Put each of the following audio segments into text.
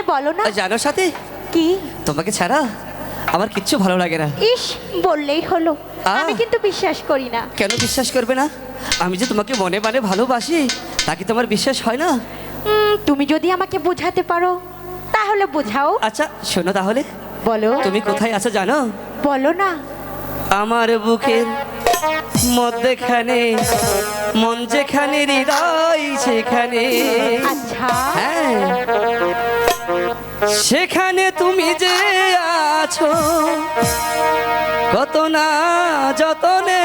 আরে বলো না। জানো সাথে? কি? তোমাকে ছাড়া আমার কিচ্ছু ভালো লাগে না। ইস বললেই হলো। আমি কিন্তু বিশ্বাস করি না। কেন বিশ্বাস করবে না? আমি যে তোমাকে মনে মানে ভালোবাসি তা কি তোমার বিশ্বাস হয় না? তুমি যদি আমাকে বোঝাতে পারো তাহলে বোঝাও। আচ্ছা শোনো তাহলে। বলো। তুমি কোথায় আছো জানো? বলো না। আমার বুকের মধ্যেখানে মন যেখানে হৃদয় সেখানে। আচ্ছা। হ্যাঁ। সেখানে তুমি যে আছো কত না যতনে।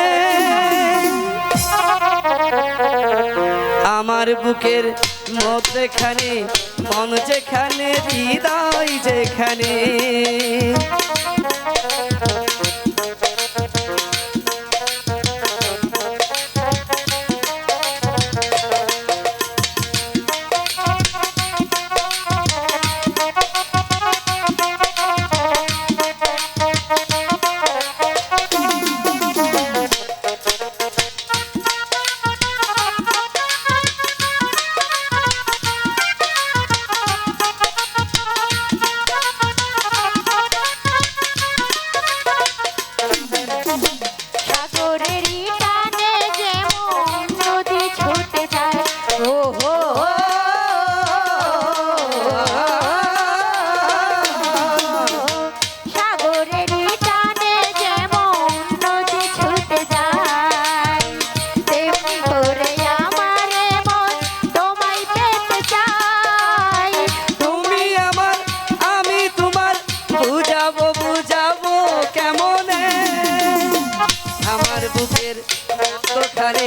আমার বুকের মধ্যেখানে মন যেখানে হৃদয় যেখানে। বুকের ওখানে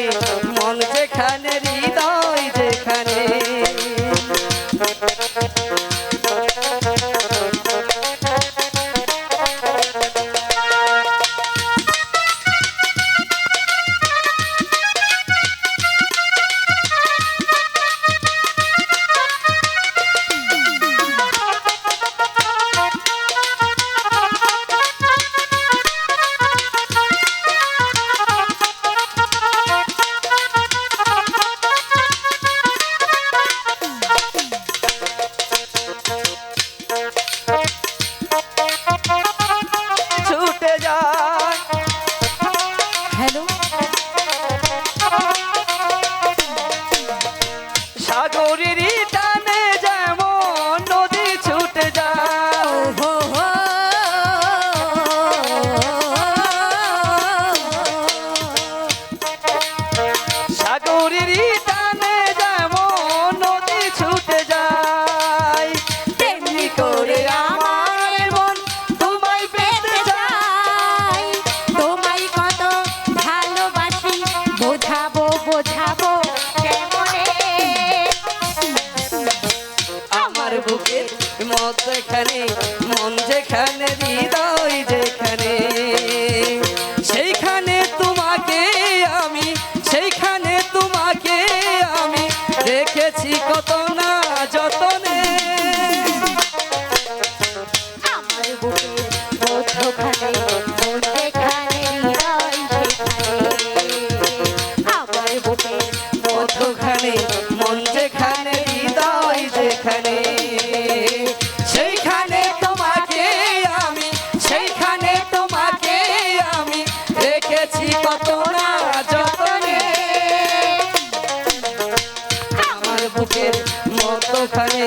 যেখানে মন যেখানে হৃদয় যেখানে সেইখানে তোমাকে আমি সেইখানে তোমাকে আমি দেখেছি কত ওখানে